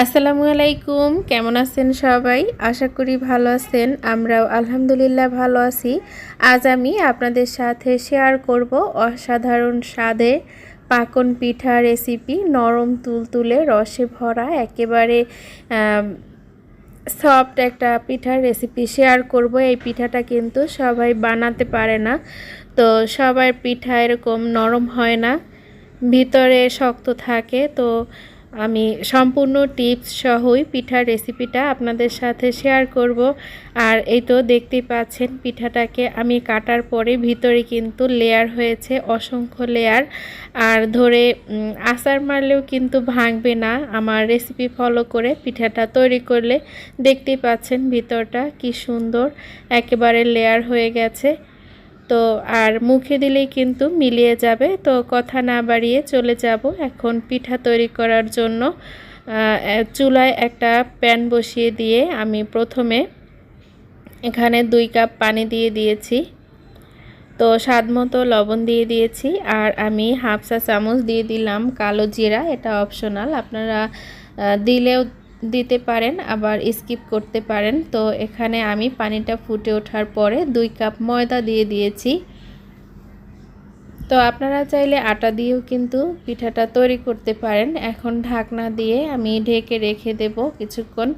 আসসালামু আলাইকুম, কেমন আছেন সবাই? আশা করি ভালো আছেন, আমরাও আলহামদুলিল্লাহ ভালো আছি। আজ আমি আপনাদের সাথে শেয়ার করব অসাধারণ স্বাদে পাকন পিঠা রেসিপি নরম তুলতুলে, রসে ভরা, একেবারে সফট একটা পিঠার রেসিপি শেয়ার করব। এই পিঠাটা কিন্তু সবাই বানাতে পারে না, তো সবার পিঠা এরকম নরম হয় না, ভিতরে শক্ত থাকে, তো আমি সম্পূর্ণ টিপস সহই পিঠার রেসিপিটা আপনাদের সাথে শেয়ার করব। আর এই তো দেখতেই পাচ্ছেন পিঠাটাকে আমি কাটার পরে ভিতরে কিন্তু লেয়ার হয়েছে, অসংখ্য লেয়ার আর ধরে আচার মারলেও কিন্তু ভাঙবে না আমার রেসিপি ফলো করে পিঠাটা তৈরি করলে। দেখতেই পাচ্ছেন ভিতরটা কি সুন্দর, একেবারে লেয়ার হয়ে গেছে। তো আর মুখে দিলেই কিন্তু মিলিয়ে যাবে। তো কথা না বাড়িয়ে চলে যাব এখন পিঠা তৈরি করার জন্য। চুলায় একটা প্যান বসিয়ে দিয়ে আমি প্রথমে এখানে দুই কাপ পানি দিয়ে দিয়েছি। তো স্বাদ মতো লবণ দিয়ে দিয়েছি আর আমি হাফ চা চামচ দিয়ে দিলাম কালো জিরা। এটা অপশনাল। আপনারা দিলেও দিতে পারেন, আবার স্কিপ করতে পারেন। তো এখানে আমি পানিটা ফুটে ওঠার পরে দুই কাপ ময়দা দিয়ে দিয়েছি। তো আপনারা চাইলে আটা দিয়েও কিন্তু পিঠাটা তৈরি করতে পারেন। এখন ঢাকনা দিয়ে আমি ঢেকে রেখে দেব কিছুক্ষণ।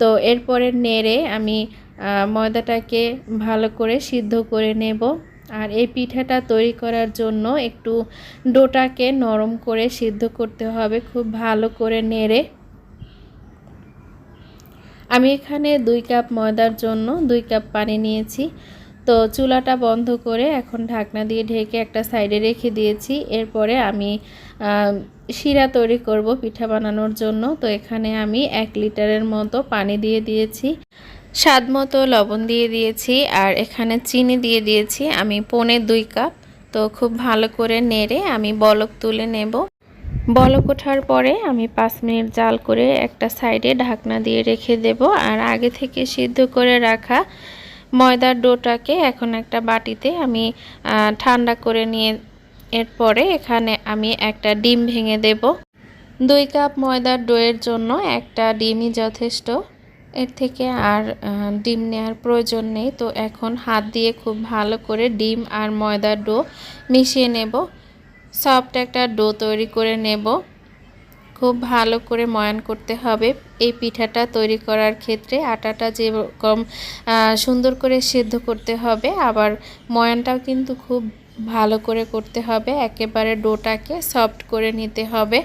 তো এরপরে নেড়ে আমি ময়দাটাকে ভালো করে সিদ্ধ করে নেব। আর এই পিঠাটা তৈরি করার জন্য একটু ডোটাকে নরম করে সিদ্ধ করতে হবে, খুব ভালো করে নেড়ে। আমি এখানে দুই কাপ ময়দার জন্য দুই কাপ পানি নিয়েছি। তো চুলাটা বন্ধ করে এখন ঢাকনা দিয়ে ঢেকে একটা সাইডে রেখে দিয়েছি। এরপরে আমি শিরা তৈরি করব পিঠা বানানোর জন্য। তো এখানে আমি এক লিটারের মতো পানি দিয়ে দিয়েছি। স্বাদ মতো লবণ দিয়ে দিয়েছি আর এখানে চিনি দিয়ে দিয়েছি। আমি পনে দুই কাপ। তো খুব ভালো করে নেড়ে আমি বলক তুলে নেব। বলক ওঠার পরে আমি পাঁচ মিনিট জাল করে একটা সাইডে ঢাকনা দিয়ে রেখে দেব আর আগে থেকে সিদ্ধ করে রাখা ময়দার ডোটাকে এখন একটা বাটিতে আমি ঠান্ডা করে নিয়ে এরপরে এখানে আমি একটা ডিম ভেঙে দেব। দুই কাপ ময়দার ডোয়ের জন্য একটা ডিমই যথেষ্ট। এর থেকে আর ডিম নেওয়ার প্রয়োজন নেই। তো এখন হাত দিয়ে খুব ভালো করে ডিম আর ময়দার ডো মিশিয়ে নেব। সফট একটা ডো তৈরি করে নেব। খুব ভালো করে ময়ান করতে হবে। এই পিঠাটা তৈরি করার ক্ষেত্রে আটাটা যেরকম সুন্দর করে সেদ্ধ করতে হবে, আবার ময়ানটাও কিন্তু খুব ভালো করে করতে হবে। একেবারে ডোটাকে সফট করে নিতে হবে।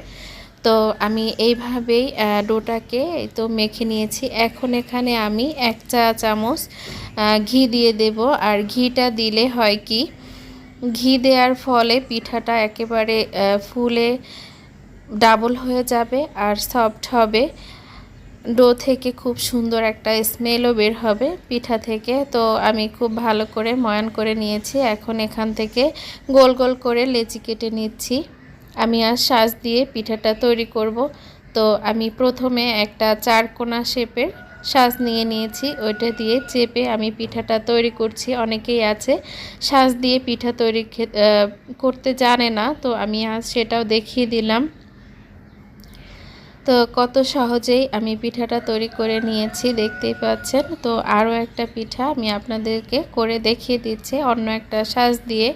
তো আমি এইভাবেই ডোটাকে তো মেখে নিয়েছি। এখন এখানে আমি এক চা চামচ ঘি দিয়ে দেব। আর ঘিটা দিলে হয় কি ঘি দেওয়ার ফলে পিঠাটা একেবারে ফুলে ডাবল হয়ে যাবে আর সফট হবে। ডো থেকে খুব সুন্দর একটা স্মেলও বের হবে পিঠা থেকে। তো আমি খুব ভালো করে ময়ান করে নিয়েছি। এখন এখান থেকে গোল গোল করে লেচি কেটে নিচ্ছি। আমি আর সাজ দিয়ে পিঠাটা তৈরি করব। তো আমি প্রথমে একটা চারকোনা শেপের সাজ নিয়ে নিয়েছি, ওইটা দিয়ে চেপে আমি পিঠাটা তৈরি করছি, অনেকেই আছে সাজ দিয়ে পিঠা তৈরি করতে জানে না, তো আমি আজ সেটাও দেখিয়ে দিলাম। তো কত সহজেই আমি পিঠাটা তৈরি করে নিয়েছি, দেখতেই পাচ্ছেন। তো আরও একটা পিঠা আমি আপনাদেরকে করে দেখিয়ে দিচ্ছি, অন্য একটা সাজ দিয়ে।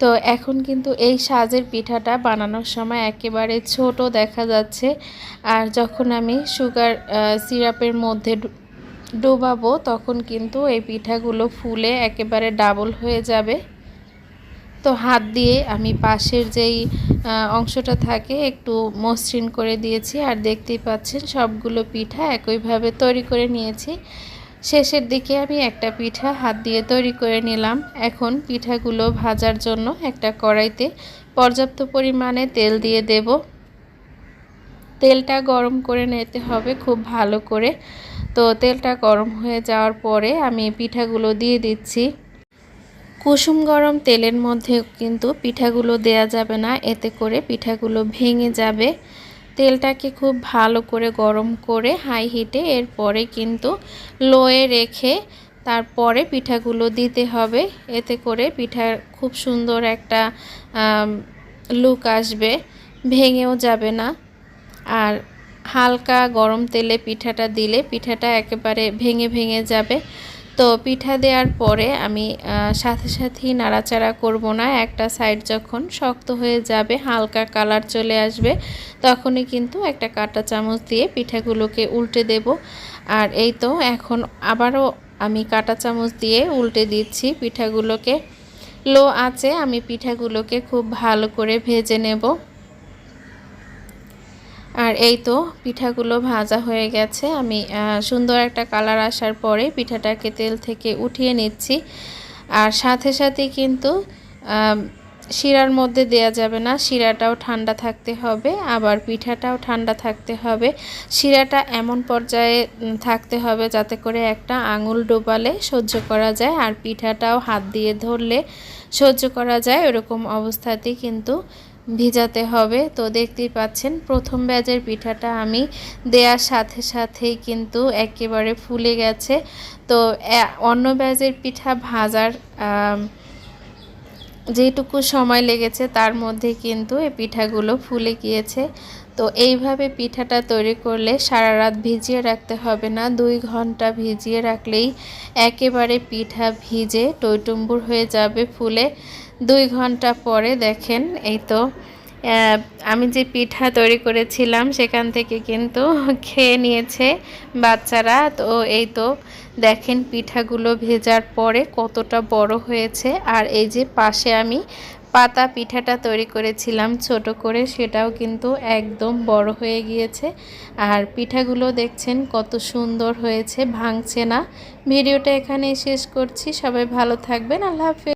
তো এখন কিন্তু এই সাজের পিঠাটা বানানোর সময় একেবারে ছোট দেখা যাচ্ছে। আর যখন আমি সুগার সিরাপের মধ্যে ডোবাবো, তখন কিন্তু এই পিঠাগুলো ফুলে একেবারে ডাবল হয়ে যাবে। তো হাত দিয়ে আমি পাশের যেই অংশটা থাকে একটু মসৃণ করে দিয়েছি। আর দেখতেই পাচ্ছেন সবগুলো পিঠা একইভাবে তৈরি করে নিয়েছি। শেষের দিকে আমি একটা পিঠা হাত দিয়ে তৈরি করে নিলাম। এখন পিঠাগুলো ভাজার জন্য একটা কড়াইতে পর্যাপ্ত পরিমাণে তেল দিয়ে দেব। তেলটা গরম করে নিতে হবে খুব ভালো করে। তো তেলটা গরম হয়ে যাওয়ার পরে আমি পিঠাগুলো দিয়ে দিচ্ছি। কুসুম গরম তেলের মধ্যে কিন্তু পিঠাগুলো দেয়া যাবে না, এতে করে পিঠাগুলো ভেঙে যাবে। তেলটাকে খুব ভালো করে গরম করে হাই হিটে এরপরে কিন্তু লোয়ে রেখে তারপরে পিঠাগুলো দিতে হবে। এতে করে পিঠার খুব সুন্দর একটা লুক আসবে, ভেঙেও যাবে না। আর হালকা গরম তেলে পিঠাটা দিলে পিঠাটা একেবারে ভেঙে ভেঙে যাবে। তো পিঠা দেওয়ার পরে আমি সাথে সাথেই নাড়াচাড়া করব না। একটা সাইড যখন শক্ত হয়ে যাবে, হালকা কালার চলে আসবে, তখনই কিন্তু একটা কাঁটা চামচ দিয়ে পিঠাগুলোকে উল্টে দেব। আর এই তো এখন আবারও আমি কাঁটা চামচ দিয়ে উল্টে দিচ্ছি পিঠাগুলোকে। লো আছে আমি পিঠাগুলোকে খুব ভালো করে ভেজে নেব। আর এই তো পিঠাগুলো ভাজা হয়ে গেছে। আমি সুন্দর একটা কালার আসার পরে পিঠাটাকে তেল থেকে উঠিয়ে নিচ্ছি। আর সাথে সাথে কিন্তু শিরার মধ্যে দেয়া যাবে না, শিরাটাও ঠান্ডা থাকতে হবে, আবার পিঠাটাও ঠান্ডা থাকতে হবে। শিরাটা এমন পর্যায়ে থাকতে হবে যাতে করে একটা আঙুল ডোবালে সহ্য করা যায়, আর পিঠাটাও হাত দিয়ে ধরলে সহ্য করা যায়। এরকম অবস্থাতেই কিন্তু ভিজাতে হবে। তো দেখতেই পাচ্ছেন, প্রথম ব্যাজের পিঠাটা আমি দেওয়ার সাথে সাথেই কিন্তু একেবারে ফুলে গেছে। তো অন্য ব্যাজের পিঠা ভাজার যেটুকু সময় লেগেছে তার মধ্যে কিন্তু এই পিঠাগুলো ফুলে গিয়েছে। তো এইভাবে পিঠাটা তৈরি করলে সারা রাত ভিজিয়ে রাখতে হবে না। দুই ঘণ্টা ভিজিয়ে রাখলেই একেবারে পিঠা ভিজে টইটুম্বুর হয়ে যাবে ফুলে। দুই ঘণ্টা পরে দেখেন, এই তো আমি যে পিঠা তৈরি করেছিলাম সেখান থেকে কিন্তু খেয়ে নিয়েছে বাচ্চারা। তো এই তো, দেখেন পিঠাগুলো ভেজার পরে কতটা বড় হয়েছে। আর এই যে পাশে আমি পাতা পিঠাটা তৈরি করেছিলাম ছোট করে, সেটাও কিন্তু একদম বড় হয়ে গিয়েছে। আর পিঠাগুলো দেখছেন কত সুন্দর হয়েছে, ভাঙছে না। ভিডিওটা এখানেই শেষ করছি, সবাই ভালো থাকবেন, আল্লাহ হাফেজ।